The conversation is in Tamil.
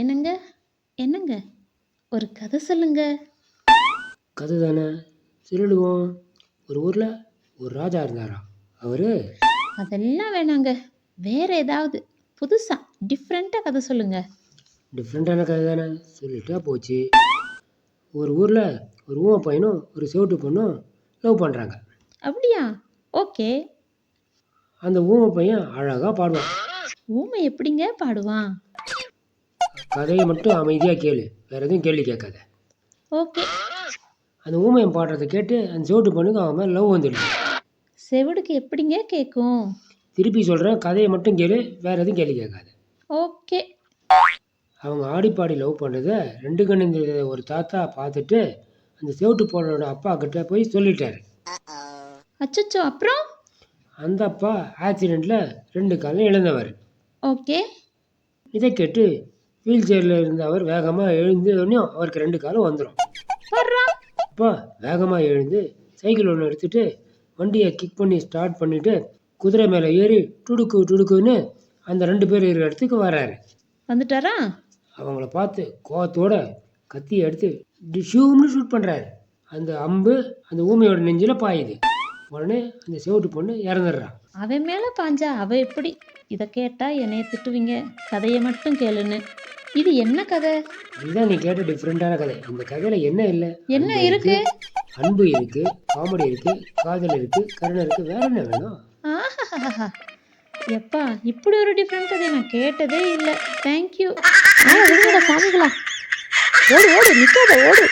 என்னங்க? என்னங்க? ஒரு கதை சொல்லுங்க. கதை தானே சொல்லிடுவோம் ஒரு ஊரில் ஒரு ராஜா இருந்தாராம். அவர் அதெல்லாம் வேணாங்க. வேற ஏதாவது புதுசா டிஃப்ரெண்ட்டாக கதை சொல்லுங்க. டிஃப்ரெண்ட்டான கதை தானே சொல்லிட்டா போச்சு. ஒரு ஊரில் ஒரு ஊமை பையனும் ஒரு செவிட்டு பொண்ணும் லவ் பண்ணுறாங்க அப்படியா? ஓகே. அந்த ஊமை பையன் அழகாக பாடுவான். ஊமை எப்படிங்க பாடுவான்? கதையை மட்டும் அமைதியாக கேளு. வேறு எதுவும் கேள்வி கேட்காத. ஓகே. அந்த ஊமையன் பாடுறதை கேட்டு அந்த செவிட்டு பொண்ணுக்கு அவன் மேலே லவ் வந்துடுது. செவிடுக்கு எப்படிங்க கேட்கும் திருப்பி சொல்கிறேன் கதையை மட்டும் கேளு வேறு எதுவும் கேள்வி கேட்காத. ஓகே. அவங்க ஆடிப்பாடி லவ் பண்ணுறத ரெண்டு கண்ணு ஒரு தாத்தா பார்த்துட்டு அந்த செவிட்டு பொண்ணோட அப்பா கிட்ட போய் சொல்லிட்டாரு. அச்சச்சோ அப்புறம்? அந்த அப்பா ஆக்சிடெண்ட்டில் ரெண்டு காலும் இழந்தவர். ஓகே. இதை கேட்டு வீல் சேரில் இருந்த அவர் வேகமாக எழுந்தோடனே அவருக்கு ரெண்டு காலும் வந்துடும் அப்பா வேகமாக எழுந்து சைக்கிள் ஒன்று எடுத்துட்டு வண்டியை கிக் பண்ணி ஸ்டார்ட் பண்ணிவிட்டு குதிரை மேலே ஏறி துடுக்கு துடுக்குன்னு அந்த ரெண்டு பேர் இருக்கிற இடத்துக்கு வராரு. வந்துட்டாரா? அவங்கள பார்த்து கோவத்தோட கத்தியை எடுத்து டிஷ்யூம்னு ஷூட் பண்ணுறாரு அந்த அம்பு அந்த ஊமையோட நெஞ்சில் பாயுது. உடனே அந்த செவிட்டு பொண்ணு இறந்துடுறான் அவன் மேலே பாஞ்சா அவ எப்படி? இதை கேட்டா என்னைய திட்டுவீங்க. கதையை மட்டும் கேளுன்னு. இது என்ன கதை? இதுதான் நீ கேட்ட டிஃப்ரெண்டான கதை. இந்த கதையில என்ன இல்லை? என்ன இருக்கு? அன்பு இருக்கு காமெடி இருக்கு காதல் இருக்கு கருணை இருக்கு வேற என்ன வேணும்? ஆஹாஹாஹா எப்பா இப்படி ஒரு டிஃப்ரெண்ட் கதை நான் கேட்டதே இல்லை. தேங்க்யூ விடுங்கடா சாமிகளா. ஓடு ஓடு நிற்காத ஓடு.